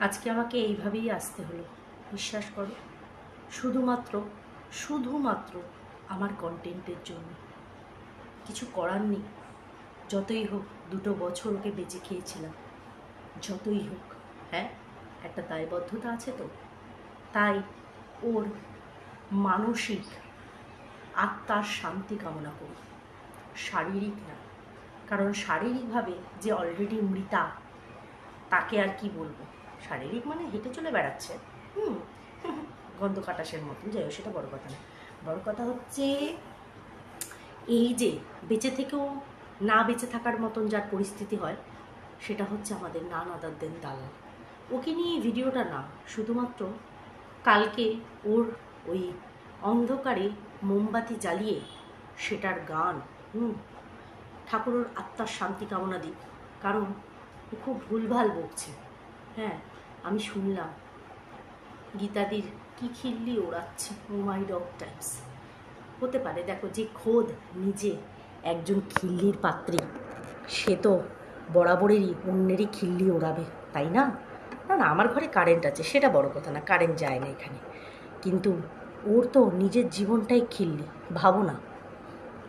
আজকে আমাকে এইভাবেই আসতে হলো। বিশ্বাস করো, শুধুমাত্র শুধুমাত্র আমার কন্টেন্টের জন্য। কিছু করার নেই। যতই হোক, দুটো বছর ওকে বেঁচে খেয়েছিলাম। যতই হোক হ্যাঁ? একটা দায়বদ্ধতা আছে তো? তাই ওর মানসিক আত্মার শান্তি কামনা করি। শারীরিক না। কারণ শারীরিকভাবে যে অলরেডি মৃতা, তাকে আর কি বলব? শারীরিক মানে হেঁটে চলে বেড়াচ্ছে। হুম? গন্ধ কাটাসের মতন। যাই সেটা বড় কথা না। বড় কথা হচ্ছে, এই যে বেঁচে থেকেও না বেঁচে থাকার মতন যার পরিস্থিতি হয়, সেটা হচ্ছে আমাদের নান আদার দেন দালাল। ওকে নিয়ে ভিডিওটা না, শুধুমাত্র কালকে ওর ওই অন্ধকারে মোমবাতি জ্বালিয়ে সেটার গান, হুম? ঠাকুরের আত্মার শান্তি কামনা দিক কারণ ও খুব ভুলভাল বকছে। হ্যাঁ আমি শুনলাম। গীতাদির কি খিল্লি ওড়াচ্ছে ও মাই ডগ টাইমস হতে পারে, দেখো, যে খোদ নিজে একজন খিল্লির পাত্রী, সে তো বরাবরেরই অন্যেরই খিল্লি ওড়াবে, তাই না? না না, আমার ঘরে কারেন্ট আছে, সেটা বড় কথা না কারেন্ট যায় না এখানে। কিন্তু ওর তো নিজের জীবনটাই খিল্লি, ভাবো না।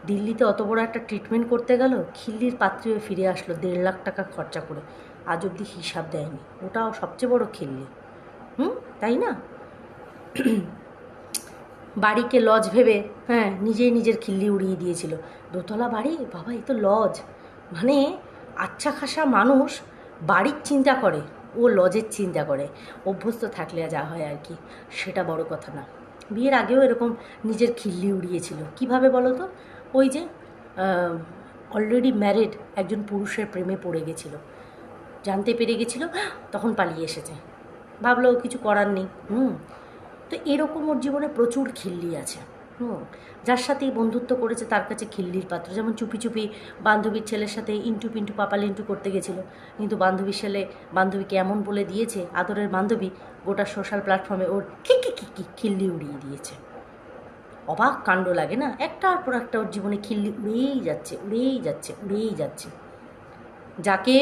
দিল্লিতে অত বড় একটা ট্রিটমেন্ট করতে গেল, খিল্লির পাত্রে হয়ে ফিরে আসলো, দেড় লাখ টাকা খরচা করে। আজ অবধি হিসাব দেয়নি। ওটাও সবচেয়ে বড় খিল্লি। হুম? তাই না? বাড়িকে লজ ভেবে হ্যাঁ নিজেই নিজের খিল্লি উড়িয়ে দিয়েছিল। দোতলা বাড়ি? বাবা এই তো লজ। মানে আচ্ছা খাসা মানুষ বাড়ির চিন্তা করে, ও লজের চিন্তা করে। অভ্যস্ত থাকলে যা হয় আর কি। সেটা বড় কথা না। বিয়ের আগেও এরকম নিজের খিল্লি উড়িয়েছিল। কীভাবে বলো তো? ওই যে অলরেডি ম্যারিড একজন পুরুষের প্রেমে পড়ে গেছিল। জানতে পেরে গেছিল, তখন পালিয়ে এসেছে। ভাবলো কিছু করার নেই। হুম, তো এরকম ওর জীবনে প্রচুর খিল্লি আছে। হুম, যার সাথেই বন্ধুত্ব করেছে তার কাছে খিল্লির পাত্র। যেমন চুপি চুপি বান্ধবীর ছেলের সাথে ইন্টু পিন্টু পাপাল ইন্টু করতে গেছিল। কিন্তু বান্ধবীর ছেলে বান্ধবীকে এমন বলে দিয়েছে, আদরের বান্ধবী গোটা সোশ্যাল প্ল্যাটফর্মে ওর কি কি কি কি খিল্লি উড়িয়ে দিয়েছে। অবাক কাণ্ড লাগে না? একটার পর একটা ওর জীবনে খিল্লি উড়েই যাচ্ছে উড়েই যাচ্ছে উড়েই যাচ্ছে। যাকে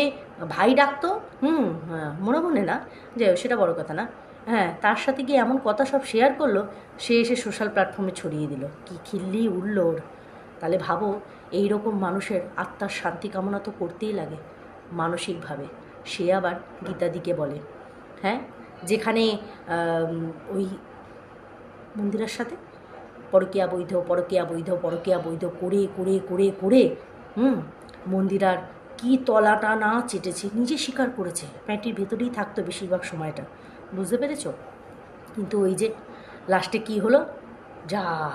ভাই ডাকতো? হুম হ্যাঁ মনে মনে না? যে সেটা বড় কথা না। হ্যাঁ তার সাথে গিয়ে এমন কথা সব শেয়ার করল, সে এসে সোশ্যাল প্ল্যাটফর্মে ছড়িয়ে দিল। কি খিল্লি উঠল ওর। তাহলে ভাবো এই রকম মানুষের আত্মার শান্তি কামনা তো করতেই লাগে, মানসিকভাবে। সে আবার গীতাদিকে বলে। হ্যাঁ যেখানে ওই মন্দিরের সাথে? পরকিয়া বৈধ পরকিয়া বৈধ পরকিয়া বৈধ, করে করে করে করে, হুম মন্দিরার কি তলাটা না চেটেছে, নিজে স্বীকার করেছে। প্যান্টির ভেতরেই থাকতো বেশিরভাগ সময়টা। বুঝতে পেরেছ? কিন্তু ওই যে লাস্টে কি হলো? যা,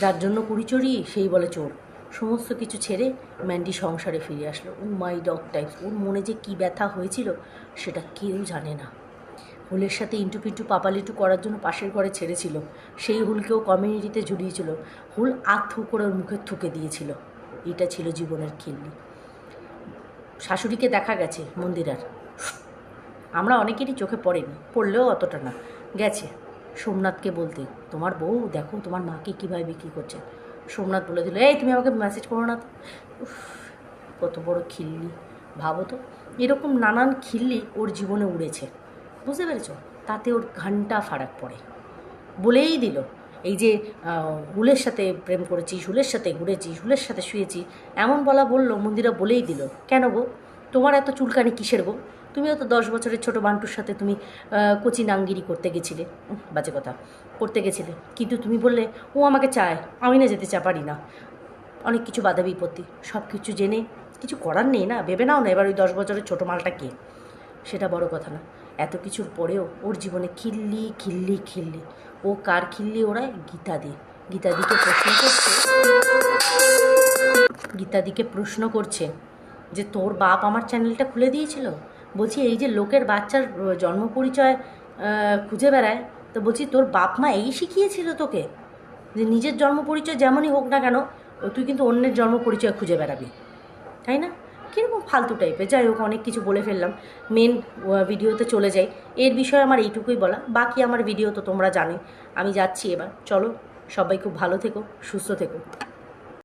যার জন্য কুড়ি চড়ি সেই বলে চোর। সমস্ত কিছু ছেড়ে ম্যান্ডি সংসারে ফিরে আসলো। ও মাই ডগ টাইপস। ওর মনে যে কী ব্যথা হয়েছিল, সেটা কেউ জানে না। হুলের সাথে ইন্টু পিন্টু পাপালিটু করার জন্য পাশের ঘরে ছেড়েছিল। সেই হুলকেও কমিউনিটিতে জুড়িয়েছিল হুল আথু করে ওর মুখে থুকে দিয়েছিল। এটা ছিল জীবনের খিল্লি। শাশুড়িকে দেখা গেছে মন্দিরার আমরা অনেকেরই চোখে পড়েনি, পড়লেও অতটা না। গেছে। সোমনাথকে বলতে, তোমার বউ, দেখো, তোমার মাকে কীভাবে বিক্রি করছে। সোমনাথ বলে দিল, এই, তুমি আমাকে মেসেজ করো না কত বড় খিল্লি। ভাবো তো, এরকম নানান খিল্লি ওর জীবনে উড়েছে। বুঝতে পেরেছ? তাতে ওর ঘণ্টা ফারাক পড়ে। বলেই দিল এই যে হুলের সাথে প্রেম করেছিস হুলের সাথে ঘুরেছিস হুলের সাথে শুয়েছি, এমন বলা বলল মন্দিরা বলেই দিল, কেন গো? তোমার এত চুলকানি কিসের গো? তুমিও তো দশ বছরের ছোট বান্টুর সাথে তুমি কোচি নাঙ্গিরি করতে গেছিলে। বাজে কথা, করতে গেছিলে। কিন্তু তুমি বললে, ও আমাকে চায়, আমি না যেতে চা পারি না। অনেক কিছু বাধা বিপত্তি, সব কিছু জেনে, কিছু করার নেই না, ভেবে নাও না এবার ওই দশ বছরের ছোটো মালটা কে? সেটা বড় কথা না। এত কিছুর পরেও ওর জীবনে খিল্লি খিল্লি খিল্লি। ও কার খিল্লি? ওরায় গীতাদি। গীতাদিকে প্রশ্ন করছে। গীতাদিকে প্রশ্ন করছে যে, তোর বাপ আমার চ্যানেলটা খুলে দিয়েছিল? বলছি, এই যে লোকের বাচ্চার জন্ম পরিচয় খুঁজে বেড়ায়, তো বলছি, তোর বাপ মা এই শিখিয়েছিল তোকে যে, নিজের জন্ম পরিচয় যেমনই হোক না কেন, তুই কিন্তু অন্যের জন্ম পরিচয় খুঁজে বেড়াবি। তাই না? কীরকম ফালতু টাইপের যাই হোক, অনেক কিছু বলে ফেললাম। মেন ভিডিওতে চলে যাই। এর বিষয়ে আমার এইটুকুই বলা। বাকি আমার ভিডিও তো তোমরা জানোই। আমি যাচ্ছি এবার। চলো, সবাই খুব ভালো থেকো, সুস্থ থেকো।